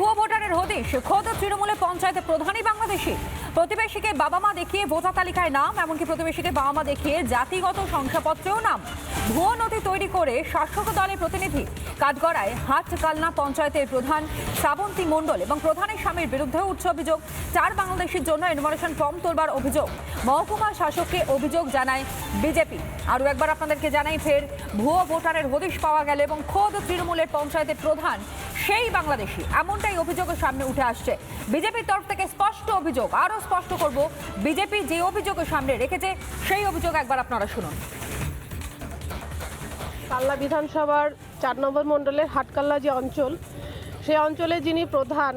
ভুয়ো ভোটারের হদিশ। খোদ তৃণমূলের পঞ্চায়েতে প্রধানই বাংলাদেশি। প্রতিবেশীকে বাবা মা দেখিয়ে ভোটার তালিকায় নাম, এমনকি প্রতিবেশীকে বাবা মা দেখিয়ে জাতিগত শংসাপত্রেও নাম। ভুয়ো নথি তৈরি করে শাসক দলের প্রতিনিধি কাঠগড়ায় হাটকালনা পঞ্চায়েতের প্রধান শ্রাবন্তী মণ্ডল এবং প্রধানের স্বামীর বিরুদ্ধেও উচ্চ অভিযোগ। চার বাংলাদেশের জন্য এনভারেশন ফর্ম তোলবার অভিযোগ। মহকুমা শাসককে অভিযোগ জানায় বিজেপি। আরও একবার আপনাদেরকে জানাই, ফের ভুয়ো ভোটারের হদিশ পাওয়া গেল এবং খোদ তৃণমূলের পঞ্চায়েতের প্রধান সেই বাংলাদেশি, এমনটাই অভিযোগের সামনে উঠে আসছে। বিজেপির তরফ থেকে স্পষ্ট অভিযোগ, আরও স্পষ্ট করব, বিজেপি যে অভিযোগের সামনে রেখেছে, সেই অভিযোগ একবার আপনারা শুনুন। কাল্লা বিধানসভার চার নম্বর মণ্ডলের হাটকাল্লা যে অঞ্চল, সেই অঞ্চলে যিনি প্রধান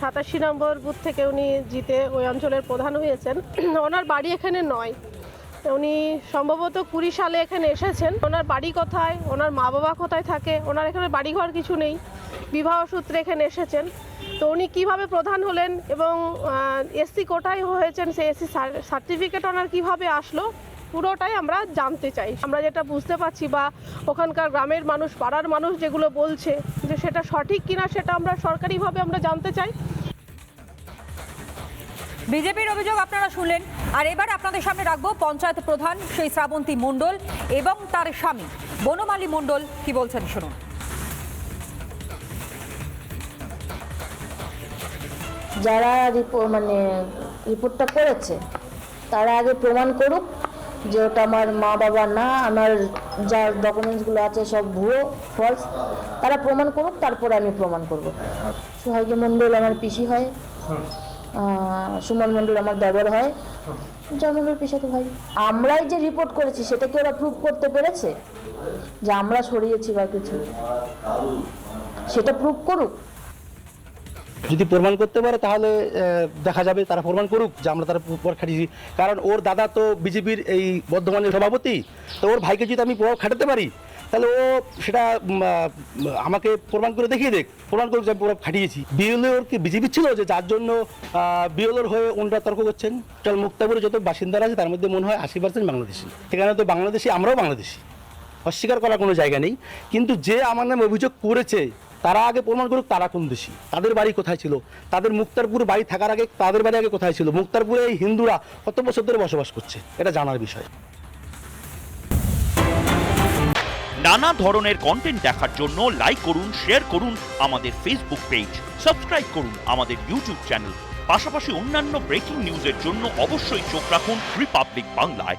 সাতাশি নম্বর বুথ থেকে উনি জিতে ওই অঞ্চলের প্রধান হয়েছেন। ওনার বাড়ি এখানে নয়। উনি সম্ভবত কুড়ি সালে এখানে এসেছেন। ওনার বাড়ি কোথায়? ওনার মা বাবা কোথায় থাকে? ওনার এখানে বাড়িঘর কিছু নেই। বিবাহ সূত্রে এখানে এসেছেন। তো উনি কীভাবে প্রধান হলেন এবং এসসি কোটায় হয়েছেন সেই এসসি সার্টিফিকেট ওনার কীভাবে আসলো, পুরোটাই আমরা জানতে চাই। আমরা যেটা বুঝতে পারছি বা ওখানকার গ্রামের মানুষ, পাড়ার মানুষ যেগুলো বলছে যে সেটা সঠিক কিনা সেটা আমরা সরকারিভাবে আমরা জানতে চাই। বিজেপির অভিযোগ আপনারা শুনলেন। আর এবার আপনাদের সামনে রাখব পঞ্চায়েত প্রধান সেই শ্রাবন্তী মণ্ডল এবং তার স্বামী, বনমালী মণ্ডল। কি বলছেন শুনুন। যারা রিপো- মানে রিপোর্টটা করেছে, তারা আগে প্রমাণ করুক যে ওটা আমার মা বাবা না, আমার যা ডকুমেন্টসগুলো আছে সব ভুয়ো ফলস তারা প্রমাণ করুক, তারপরে আমি প্রমাণ করব। সোহাগী মণ্ডল আমার পিসি হয়। সুমন মণ্ডল আমার দেবর হয়। জয় পেশাতে ভাই, আমরাই যে রিপোর্ট করেছি, সেটা কি ওরা প্রুভ করতে পেরেছে? যে আমরা সরিয়েছি বা কিছু? সেটা প্রুভ করুক। যদি প্রমাণ করতে পারে, তাহলে দেখা যাবে তারা প্রমাণ করুক যে আমরা তারা প্রভাব খাটিয়েছি। কারণ ওর দাদা তো বিজেপির এই বর্ধমানের সভাপতি, তো ওর ভাইকে যদি আমি প্রভাব খাটাতে পারি, তাহলে ও সেটা আমাকে প্রমাণ করে দেখিয়ে দেখ। প্রমাণ করুক যে আমি প্রভাব খাটিয়েছি। বিএলওর কি বিজেপি ছিল যে যার জন্য বিএলওর হয়ে ওনারা তর্ক করছেন? চল মুক্তাপুরে যত বাসিন্দারা আছে, তার মধ্যে মনে হয় আশি পার্সেন্ট বাংলাদেশি। সেখানে তো বাংলাদেশি, আমরাও বাংলাদেশি। অস্বীকার করার কোনো জায়গা নেই। কিন্তু যে আমার নামে অভিযোগ করেছে তারা আগে প্রমাণ করুক তারা কোন দেশি। তাদের বাড়ি কোথায় ছিল? তাদের মুক্তারপুর বাড়ি থাকার আগে তাদের বাড়ি আগে কোথায় ছিল? মুক্তারপুরে এই হিন্দুরা কত বছর ধরে বসবাস করছে? এটা জানার বিষয়। নানা ধরনের কন্টেন্ট দেখার জন্য লাইক করুন শেয়ার করুন আমাদের ফেসবুক পেজ সাবস্ক্রাইব করুন আমাদের ইউটিউব চ্যানেল পাশাপাশি অন্যান্য ব্রেকিং নিউজের জন্য অবশ্যই চোখ রাখুন রিপাবলিক বাংলায়